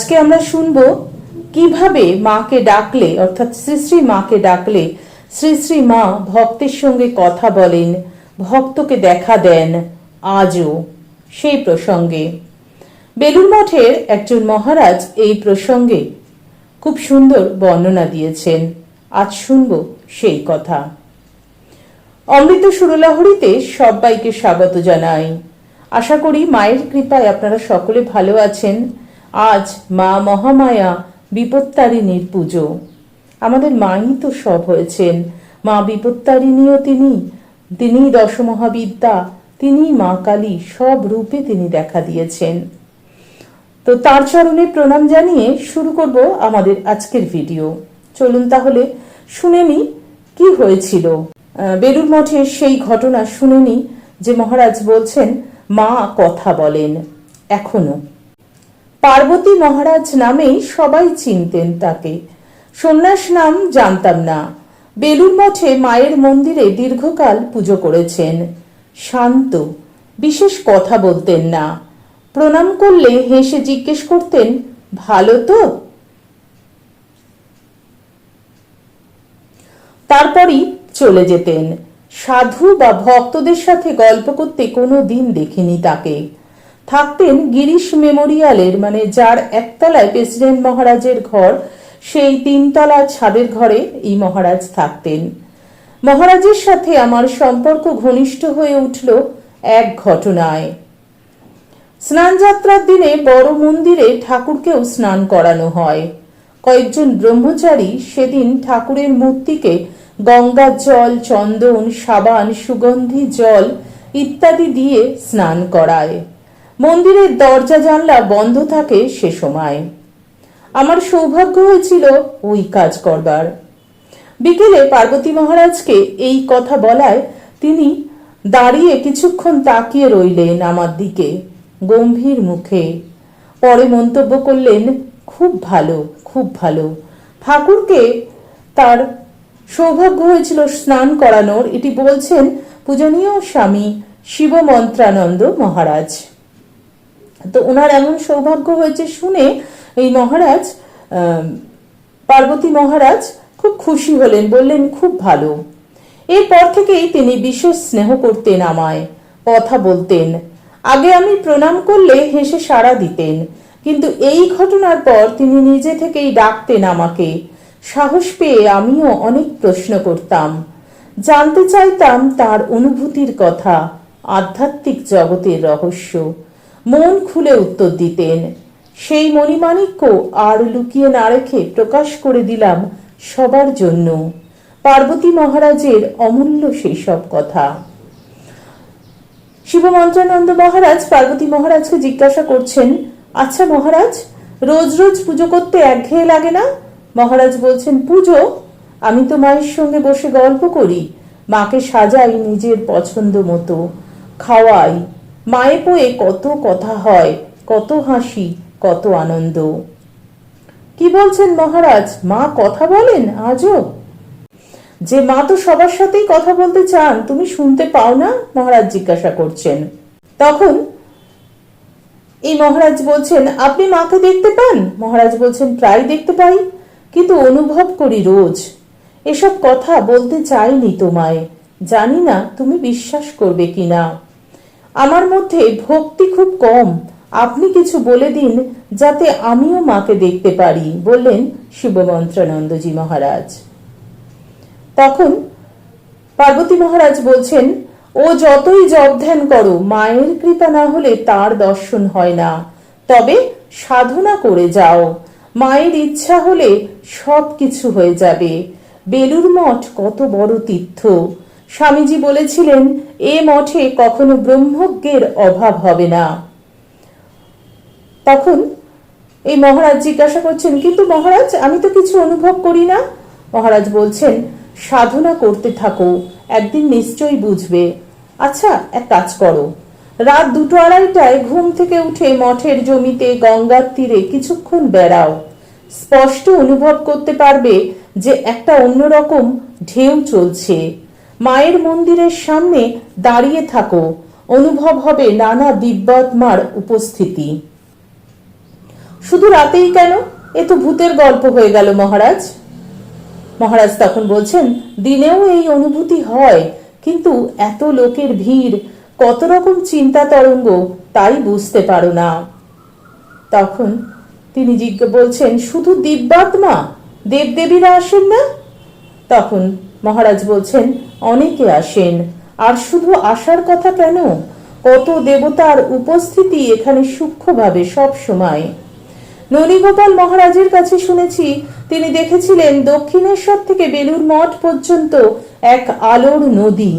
আজকে আমরা শুনব কীভাবে মাকে ডাকলে, অর্থাৎ শ্রী শ্রী মাকে ডাকলে শ্রী শ্রী মা ভক্তের সঙ্গে কথা বলেন, ভক্তকে দেখা দেন আজও। সেই প্রসঙ্গে। বেলুর মঠের একজন মহারাজ এই প্রসঙ্গে খুব সুন্দর বর্ণনা দিয়েছেন। আজ শুনব সেই কথা। অমৃত সুরলাহরিতে সবাইকে স্বাগত জানাই। আশা করি মায়ের কৃপায় আপনারা সকলে ভালো আছেন। আজ মা মহামায়া বিপত্তারিণীর পুজো। আমাদের মাই তো সব হয়েছেন। মা বিপত্তারিণীও তিনি তিনি দশমহাবিদ্যা তিনি মা কালী, সব রূপে তিনি দেখা দিয়েছেন। তো তার চরণে প্রণাম জানিয়ে শুরু করব আমাদের আজকের ভিডিও। চলুন তাহলে শুনে নি কি হয়েছিল। বেলুর মঠের সেই ঘটনা শুনে নি যে মহারাজ বলছেন, মা কথা বলেন, এখনও। পার্বতী মহারাজ নামেই সবাই চিনতেন তাকে। সন্ন্যাস নাম জানতাম না। বেলুর মঠে মায়ের মন্দিরে দীর্ঘকাল পুজো করেছেন। শান্ত, বিশেষ কথা বলতেন না। প্রণাম করলে হেসে জিজ্ঞেস করতেন, ভালো তো? তারপরই চলে যেতেন। সাধু বা ভক্তদের সাথে গল্প করতে কোনো দিন দেখিনি তাকে। থাকতেন গিরিশ মেমোরিয়ালের মানে যার একতলায় প্রেসিডেন্ট মহারাজের ঘর, সেই তিনতলা ছাদের ঘরে এই মহারাজ থাকতেন। মহারাজের সাথে আমার সম্পর্ক ঘনিষ্ঠ হয়ে উঠল এক ঘটনায়। স্নান যাত্রার দিনে বড় মন্দিরে ঠাকুরকেও স্নান করানো হয়। কয়েকজন ব্রহ্মচারী সেদিন ঠাকুরের মূর্তিকে গঙ্গার জল, চন্দন, সাবান, সুগন্ধি, জল ইত্যাদি দিয়ে স্নান করায়। মন্দিরের দরজা জানলা বন্ধ থাকে সে সময়। আমার সৌভাগ্য হয়েছিল ওই কাজ করবার। বিকেলে পার্বতী মহারাজকে এই কথা বলায় তিনি দাঁড়িয়ে কিছুক্ষণ তাকিয়ে রইলেন আমার দিকে গম্ভীর মুখে। পরে মন্তব্য করলেন, খুব ভালো খুব ভালো। ঠাকুরকে তার সৌভাগ্য হয়েছিল স্নান করানোর। এটি বলছেন পূজনীয় স্বামী শিবমন্ত্রানন্দ মহারাজ। তো ওনার এমন সৌভাগ্য হয়েছে শুনে এই মহারাজ পার্বতী মহারাজ খুব খুশি হলেন, বললেন, খুব ভালো। এরপর থেকেই তিনি বিশেষ স্নেহ করতেন আমায়, কথা বলতেন। আগে আমি প্রণাম করলে হেসে সাড়া দিতেন, কিন্তু এই ঘটনার পর তিনি নিজে থেকেই ডাকতেন আমাকে। সাহস পেয়ে আমিও অনেক প্রশ্ন করতাম। জানতে চাইতাম তার অনুভূতির কথা, আধ্যাত্মিক জগতের রহস্য। মন খুলে উত্তর দিতেন। সেই মণিমাণিক্য আর লুকিয়ে না রেখে প্রকাশ করে দিলাম সবার জন্য। পার্বতী মহারাজের অমূল্য সেই সব কথা। শিব শিবমন্ত্রানন্দ মহারাজ পার্বতী মহারাজকে জিজ্ঞাসা করছেন আচ্ছা মহারাজ, রোজ রোজ পুজো করতে একঘেয়ে লাগে না? মহারাজ বলছেন, পুজো? আমি তো মায়ের সঙ্গে বসে গল্প করি। মাকে সাজাই নিজের পছন্দ মতো। খাওয়াই মায়ে পোয়ে কত কথা হয়, কত হাসি, কত আনন্দ। কি বলছেন মহারাজ? মা কথা বলেন আজও? যে মা তো সবার সাথেই কথা বলতে চান, তুমি শুনতে পাও না? মহারাজ জিজ্ঞাসা করছেন। তখন এই মহারাজ বলছেন, আপনি মাকে দেখতে পান? মহারাজ বলছেন, প্রায় দেখতে পাই, কিন্তু অনুভব করি রোজ। এসব কথা বলতে চাইনি তোমায়। জানি না তুমি বিশ্বাস করবে কিনা। আমার মধ্যে ভক্তি খুব কম। আপনি কিছু বলে দিন যাতে আমিও মাকে দেখতে পারি, বললেন শিবমন্ত্রানন্দজি মহারাজ। তখন পার্বতী মহারাজ বলছেন, ও যতই জব ধ্যান করো, মায়ের কৃপা না হলে তার দর্শন হয় না। তবে সাধনা করে যাও। মায়ের ইচ্ছা হলে সব কিছু হয়ে যাবে। বেলুর মঠ কত বড় তীর্থ। স্বামীজি বলেছিলেন, এ মঠে কখনো ব্রহ্মজ্ঞের অভাব হবে না। তখন এই মহারাজ জিজ্ঞাসা করছেন, কিন্তু মহারাজ, আমি তো কিছু অনুভব করি না। মহারাজ বলছেন, সাধনা করতে থাকো, একদিন নিশ্চয়ই বুঝবে। আচ্ছা এক কাজ করো। রাত দুটো আড়াইটায় ঘুম থেকে উঠে মঠের জমিতে গঙ্গার তীরে কিছুক্ষণ বেড়াও। স্পষ্ট অনুভব করতে পারবে যে একটা অন্যরকম ঢেউ চলছে। মায়ের মন্দিরের সামনে দাঁড়িয়ে থাকো। অনুভব হবে নানা দিব্যাত্মার উপস্থিতি। শুধু রাতেই কেন? এ তো ভূতের গল্প হয়ে গেল, মহারাজ। মহারাজ তখন বলছেন, দিনেও এই অনুভূতি হয়, কিন্তু এত লোকের ভিড়, কত রকম চিন্তা তরঙ্গ, তাই বুঝতে পারো না। তখন তিনি জিজ্ঞে, বলছেন, শুধু দিব্যাত্মা? দেবদেবীরা আসেন না? তখন মহারাজ বলছেন অনেকে আসেন। আর শুধু আসার কথা কেন? কত দেবতার উপস্থিতি এখানে সূক্ষ্মভাবে সব সময়। ননীগোপাল মহারাজের কাছে শুনেছি, তিনি দেখেছিলেন দক্ষিণেশ্বর থেকে বেলুর মঠ পর্যন্ত এক আলোর নদী।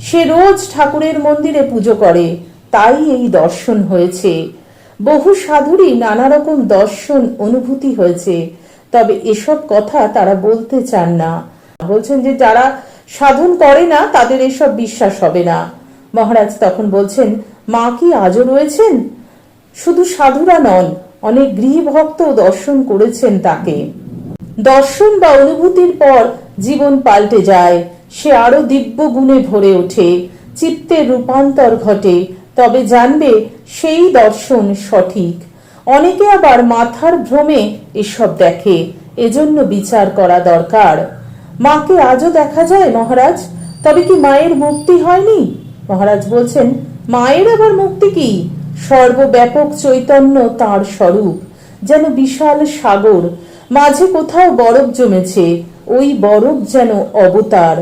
সে রোজ ঠাকুরের মন্দিরে পুজো করে, তাই এই দর্শন হয়েছে। বহু সাধুরই নানা রকম দর্শন অনুভূতি হয়েছে, তবে এসব কথা তারা বলতে চান না। বলছেন যে যারা সাধন করে না, তাদের এসব বিশ্বাস হবে না। মহারাজ তখন বলছেন, মা কি আজও রয়েছেন? শুধু সাধুরা নন, অনেক গৃহভক্ত দর্শন করেছেন তাকে। দর্শন বা অনুভূতির পর জীবন পাল্টে যায়, সে আরও দিব্য গুণে ভরে ওঠে। চিত্তের রূপান্তর ঘটে, তবে জানবে সেই দর্শন সঠিক। অনেকে আবার মাথার ভ্রমে এসব দেখে, এজন্য বিচার করা দরকার। মাকে আজও দেখা যায়, মহারাজ? তবে কি মায়ের মুক্তি হয়নি? মহারাজ বলছেন, মায়ের আবার মুক্তি কি? সর্বব্যাপক চৈতন্য তার স্বরূপ, যেন বিশাল সাগর, মাঝে কোথাও বরফ জমেছে, ওই বরফ যেন অবতার।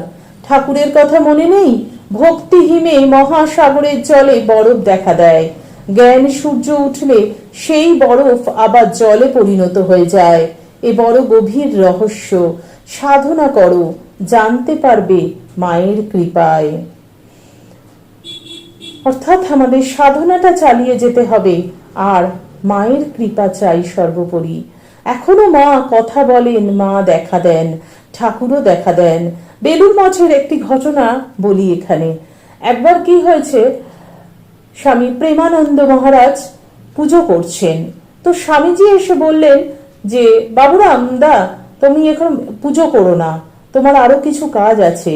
ঠাকুরের কথা মনে নেই? ভক্তিহীনে মহাসাগরের জলে বরফ দেখা দেয়। জ্ঞান সূর্য উঠলে সেই বরফ আবার জলে পরিণত হয়ে যায়। এ বড় গভীর রহস্য। সাধনা করো, জানতে পারবে মায়ের কৃপায়। অর্থাৎ আমাদের সাধনাটা চালিয়ে যেতে হবে, আর মায়ের কৃপা চাই সর্বোপরি। এখনও মা কথা বলেন, মা দেখা দেন, ঠাকুরও দেখা দেন। বেলুর মঠের একটি ঘটনা বলি এখানে। একবার কি হয়েছে, স্বামী প্রেমানন্দ মহারাজ পুজো করছেন। তো স্বামীজি এসে বললেন যে বাবুরাম দা তুমি এখন পুজো করো না। তোমার আরও কিছু কাজ আছে।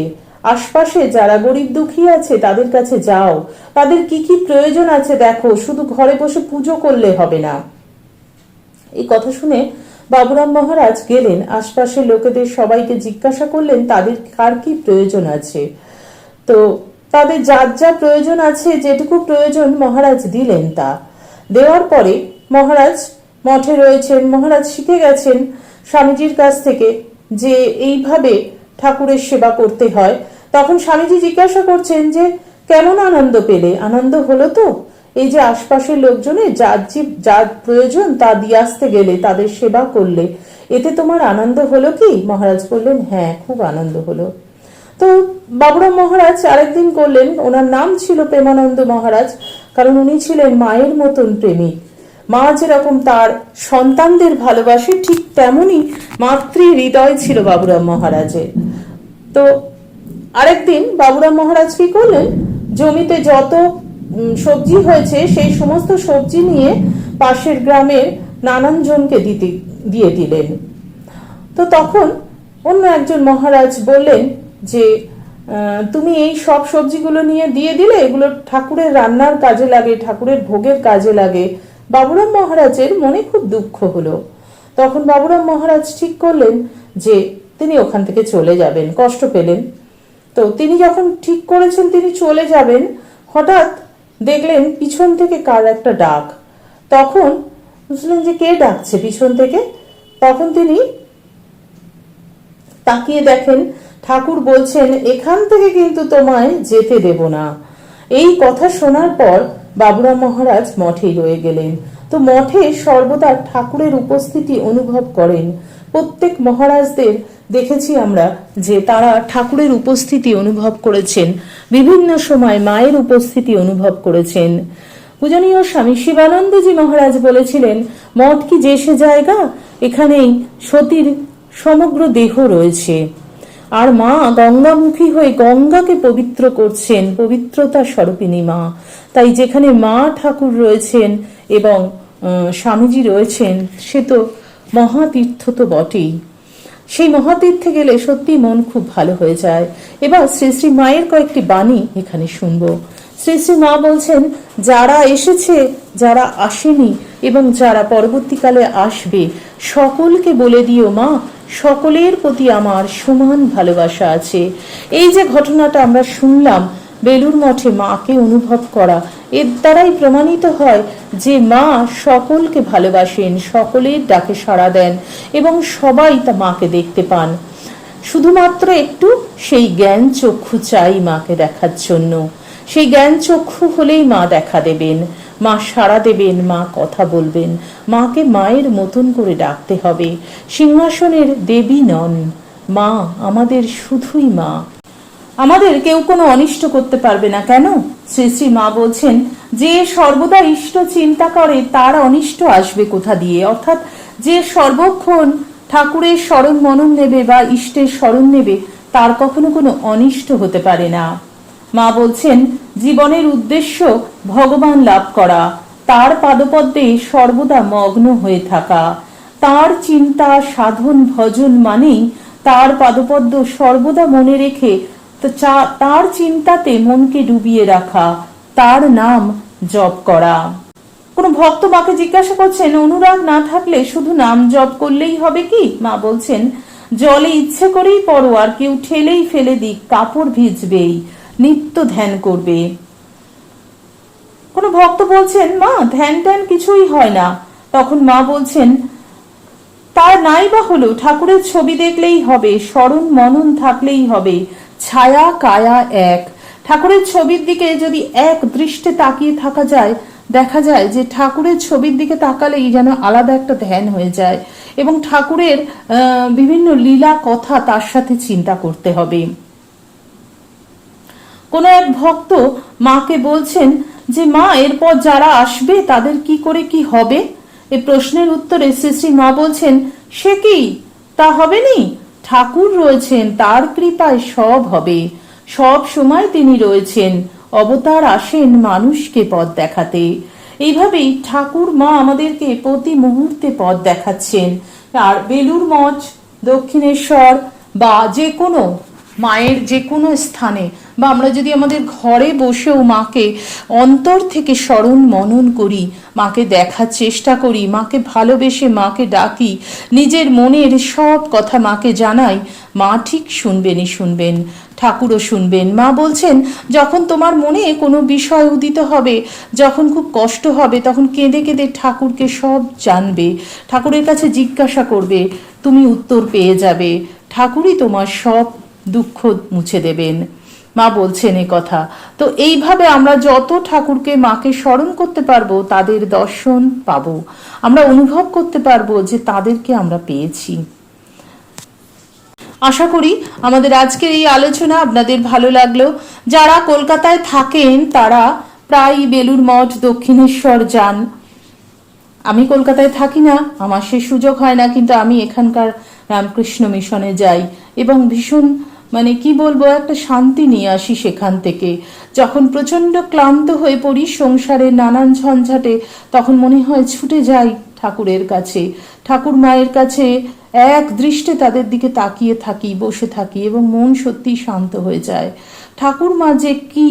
আশপাশে যারা গরিব দুঃখী আছে, তাদের কাছে যাও। তাদের কি কি প্রয়োজন আছে দেখো, শুধু ঘরে বসে পুজো করলে হবে না। এই কথা শুনে বাবুরাম মহারাজ গেলেন। আশপাশের লোকেদের সবাইকে জিজ্ঞাসা করলেন, তাদের কার কি প্রয়োজন আছে? তো তাদের যার যা প্রয়োজন আছে, যেটুকু প্রয়োজন মহারাজ দিলেন তা। দেওয়ার পরে মহারাজ মঠে রয়েছেন, মহারাজ শিখে গেছেন। স্বামীজির কাছ থেকে যে এইভাবে ঠাকুরের সেবা করতে হয়, তখন স্বামীজি জিজ্ঞাসা করছেন যে, কেমন আনন্দ পেলে? আনন্দ হলো তো? এই যে আশপাশের লোকজনের যার যে প্রয়োজন তা দিয়ে আসতে গেলে তাদের সেবা করলে, এতে তোমার আনন্দ হলো কি? মহারাজ বললেন হ্যাঁ খুব আনন্দ হলো। তো বাবুরাম মহারাজ আরেকদিন করলেন, ওনার নাম ছিল প্রেমানন্দ মহারাজ, কারণ উনি ছিলেন মায়ের মতন প্রেমিক। মা যেরকম তার সন্তানদের ভালোবাসে, ঠিক তেমনই মাতৃ হৃদয় ছিল বাবুরাম মহারাজের। তো আরেকদিন বাবুরাম মহারাজ কি করলেন? জমিতে যত সবজি হয়েছে, সেই সমস্ত সবজি নিয়ে পাশের গ্রামের নানান জনকে দিতে, দিয়ে দিলেন। তো তখন অন্য একজন মহারাজ বললেন যে তুমি এই সব সবজিগুলো নিয়ে দিয়ে দিলে, এগুলো ঠাকুরের রান্নার কাজে লাগে, ঠাকুরের ভোগের কাজে লাগে। বাবুরাম মহারাজের মনে খুব দুঃখ হলো। তখন বাবুরাম মহারাজ ঠিক করলেন যে, তিনি ওখান থেকে চলে যাবেন, কষ্ট পেলেন। তো তিনি যখন ঠিক করেছেন তিনি চলে যাবেন, হঠাৎ দেখলেন পিছন থেকে কার একটা ডাক। তখন বুঝলেন যে কে ডাকছে পিছন থেকে? তখন তিনি তাকিয়ে দেখেন, ঠাকুর বলছেন, এখান থেকে কিন্তু তোমায় যেতে দেব না। এই কথা শোনার পর বাবুরাম মহারাজ মঠেই রয়ে গেলেন। তো মঠে সর্বদা ঠাকুরের উপস্থিতি অনুভব করেন। প্রত্যেক মহারাজদের দেখেছি আমরা যে তারা ঠাকুরের উপস্থিতি অনুভব করেছেন, বিভিন্ন সময় মায়ের উপস্থিতি অনুভব করেছেন। পূজনীয় স্বামী শিবানন্দজি মহারাজ বলেছিলেন, মঠ কি যে সে জায়গা, এখানেই সতীর সমগ্র দেহ রয়েছে। আর মা গঙ্গামুখী হয়ে গঙ্গাকে পবিত্র করছেন, পবিত্রতা স্বরূপিনী মা। তাই যেখানে মা ঠাকুর রয়েছেন এবং স্বামীজি রয়েছেন, সে তো মহাতীর্থ তো বটেই। সেই মহাতীর্থে গেলে সত্যি মন খুব ভালো হয়ে যায়। এবার শ্রী শ্রী মায়ের কয়েকটি বাণী এখানে শুনব। শ্রী শ্রী মা বলছেন, যারা এসেছে, যারা আসেনি এবং যারা পরবর্তীকালে আসবে, সকলকে বলে দিও মা সকলের প্রতি আমার সমান ভালোবাসা আছে। এই যে ঘটনাটা আমরা শুনলাম, বেলুর মঠে মাকে অনুভব করা, এর দ্বারাই প্রমাণিত হয় যে মা সকলকে ভালোবাসেন, সকলের ডাকে সাড়া দেন এবং সবাই তা মাকে দেখতে পান। শুধুমাত্র একটু সেই জ্ঞান চক্ষু চাই মাকে দেখার জন্য। সেই জ্ঞান চক্ষু হলেই মা দেখা দেবেন। মা সাড়া দেবেন, মা কথা বলবেন। মাকে মায়ের মতন করে ডাকতে হবে। সিংহাসনের দেবী নন। মা আমাদের শুধুই মা। আমাদের কেউ কোনো অনিষ্ট করতে পারবে না, কেন? শ্রী শ্রী মা বলছেন, যে সর্বদা ইষ্ট চিন্তা করে, তার অনিষ্ট আসবে কোথা দিয়ে? অর্থাৎ যে সর্বক্ষণ ঠাকুরের স্মরণ মনন নেবে বা ইষ্টের স্মরণ নেবে, তার কখনো কোনো অনিষ্ট হতে পারে না। মা বলছেন জীবনের উদ্দেশ্য ভগবান লাভ করা। তার পাদপদ্মে সর্বদা মগ্ন হয়ে থাকা। তার চিন্তা, সাধন, ভজন মানেই তার পাদপদ্ম সর্বদা মনে রেখে তার চিন্তাতে মনকে ডুবিয়ে রাখা। তার নাম জপ করা। কোনো ভক্ত মাকে জিজ্ঞাসা করছেন, অনুরাগ না থাকলে শুধু নাম জপ করলেই হবে কি? মা বলছেন, জলে ইচ্ছে করেই পড়ো আর কেউ ঠেলেই ফেলে দিক, কাপড় ভিজবেই। নিত্য ধ্যান করবে। কোনো ভক্ত বলছেন, মা, ধ্যান ট্যান কিছুই হয় না। তখন মা বলছেন, তার নাই বা হলো, ঠাকুরের ছবি দেখলেই হবে, স্মরণ মনন থাকলেই হবে, ছায়া কায়া এক। ঠাকুরের ছবির দিকে যদি এক দৃষ্টে তাকিয়ে থাকা যায়, দেখা যায় যে ঠাকুরের ছবির দিকে তাকালেই যেন আলাদা একটা ধ্যান হয়ে যায় এবং ঠাকুরের বিভিন্ন লীলা, কথা তার সাথে চিন্তা করতে হবে। কোনো এক ভক্ত মাকে বলছেন যে, মা, এরপর যারা আসবে, তাদের কি করে কি হবে? এ প্রশ্নের উত্তরে শ্রী শ্রী মা বলছেন, সে কি? তা হবে নি? ঠাকুর রয়েছেন, তার কৃপায় সব হবে। সব সময় তিনি রয়েছেন, অবতার আসেন মানুষকে পথ দেখাতে। এইভাবেই ঠাকুর মা আমাদেরকে প্রতি মুহূর্তে পথ দেখাচ্ছেন। আর বেলুর মঠ, দক্ষিণেশ্বর বা যে কোনো মায়ের যে কোনো স্থানে বা আমরা যদি আমাদের ঘরে বসেও মাকে অন্তর থেকে স্মরণ মনন করি, মাকে দেখার চেষ্টা করি, মাকে ভালোবেসে মাকে ডাকি, নিজের মনের সব কথা মাকে জানাই, মা ঠিক শুনবেনই শুনবেন, ঠাকুরও শুনবেন। মা বলছেন, যখন তোমার মনে কোনো বিষয় উদিত হবে, যখন খুব কষ্ট হবে, তখন কেঁদে কেঁদে ঠাকুরকে সব জানবে, ঠাকুরের কাছে জিজ্ঞাসা করবে, তুমি উত্তর পেয়ে যাবে। ঠাকুরই তোমার সব দুঃখ মুছে দেবেন। মা বলছেন এ কথা, তো এইভাবে আমরা যত ঠাকুরকে মাকে স্মরণ করতে পারব, তাদের দর্শন পাবো। আমরা অনুভব করতে পারব যে তাদেরকে আমরা পেয়েছি। আশা করি আমাদের আজকের এই আলোচনা আপনাদের ভালো লাগল। যারা কলকাতায় থাকেন, তারা প্রায় বেলুর মঠ, দক্ষিণেশ্বর যান। আমি কলকাতায় থাকি না, আমার সে সুযোগ হয় না, কিন্তু আমি এখানকার রামকৃষ্ণ মিশনে যাই এবং ভীষণ মানে কি বলব, একটা শান্তি নিয়ে আসি সেখান থেকে। যখন প্রচণ্ড ক্লান্ত হয়ে পড়ি সংসারের নানান ঝঞ্ঝাটে, তখন মনে হয় ছুটে যাই ঠাকুরের কাছে। ঠাকুর মায়ের কাছে এক দৃষ্টে তাদের দিকে তাকিয়ে থাকি, বসে থাকি এবং মন সত্যি শান্ত হয়ে যায়। ঠাকুর মা যে কি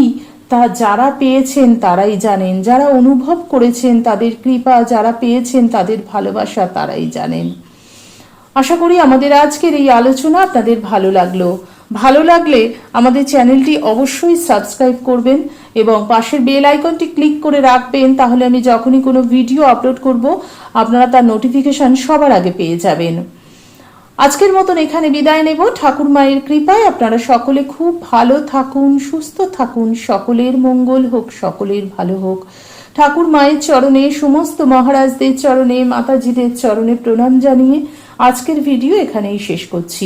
তা যারা পেয়েছেন তারাই জানেন, যারা অনুভব করেছেন তাদের কৃপা, যারা পেয়েছেন তাদের ভালোবাসা তারাই জানেন। আশা করি আমাদের আজকের এই আলোচনা আপনাদের ভালো লাগল। ভালো লাগলে আমাদের চ্যানেলটি অবশ্যই সাবস্ক্রাইব করবেন এবং পাশের বেল আইকনটি ক্লিক করে রাখবেন, তাহলে আমি যখনই কোনো ভিডিও আপলোড করব, আপনারা তার নোটিফিকেশন সবার আগে পেয়ে যাবেন। আজকের মতন এখানে বিদায় নেব। ঠাকুর মায়ের কৃপায় আপনারা সকলে খুব ভালো থাকুন, সুস্থ থাকুন, সকলের মঙ্গল হোক, সকলের ভালো হোক। ঠাকুর মায়ের চরণে, সমস্ত মহারাজদের চরণে, মাতাজিদের চরণে প্রণাম জানিয়ে আজকের ভিডিও এখানেই শেষ করছি।